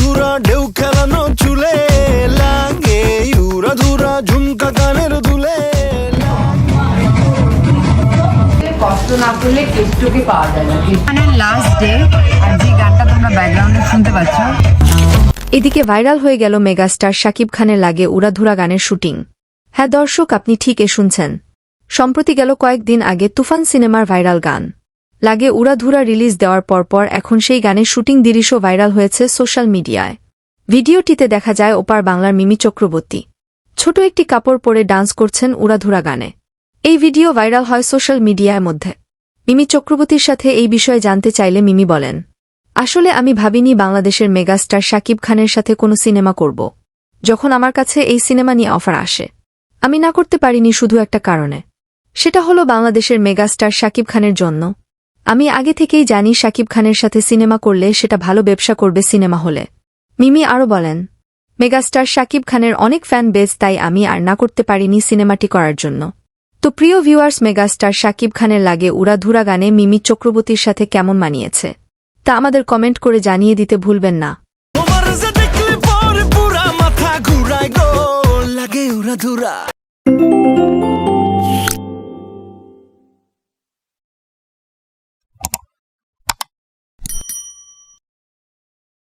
ধুরা ঢেউ খেলানো চুলে লাগে উড়া ধুরা ঝুমকা কানের দুলে কষ্ট না করলে কেষ্টকে পাওয়া যায় না। গানের লাস্ট ডে আর যে গানটা তোমরা ব্যাকগ্রাউন্ডে শুনতে পাচ্ছ এদিকে ভাইরাল হয়ে গেল মেগাস্টার শাকিব খানের লাগে উড়াধুরা গানের শুটিং। হ্যাঁ দর্শক আপনি ঠিক এ শুনছেন। সম্প্রতি গেল কয়েকদিন আগে তুফান সিনেমার ভাইরাল গান। লাগে উড়াধুরা রিলিজ দেওয়ার পরপর এখন সেই গানের শুটিং দৃশ্য ভাইরাল হয়েছে সোশ্যাল মিডিয়ায়। ভিডিওটিতে দেখা যায় ওপার বাংলার মিমি চক্রবর্তী। ছোট একটি কাপড় পরে ডান্স করছেন উড়াধুরা গানে। এই ভিডিও ভাইরাল হয় সোশ্যাল মিডিয়ার মধ্যে। মিমি চক্রবর্তীর সাথে এই বিষয়ে জানতে চাইলে মিমি বলেন, আসলে আমি ভাবিনি বাংলাদেশের মেগাস্টার শাকিব খানের সাথে কোনো সিনেমা করব। যখন আমার কাছে এই সিনেমা নিয়ে অফার আসে, আমি না করতে পারিনি শুধু একটা কারণে। সেটা হলো বাংলাদেশের মেগাস্টার শাকিব খানের জন্য আমি আগে থেকেই জানি শাকিব খানের সাথে সিনেমা করলে সেটা ভালো ব্যবসা করবে সিনেমা হলে। মিমি আরও বলেন, মেগাস্টার শাকিব খানের অনেক ফ্যান বেস তাই আমি আর না করতে পারিনি সিনেমাটি করার জন্য। তো প্রিয় ভিউয়ার্স, মেগাস্টার শাকিব খানের লাগে উড়াধুরা গানে মিমি চক্রবর্তীর সাথে কেমন মানিয়েছে? তা আমাদের কমেন্ট করে জানিয়ে দিতে ভুলবেন না। লাগে উড়া ধুরা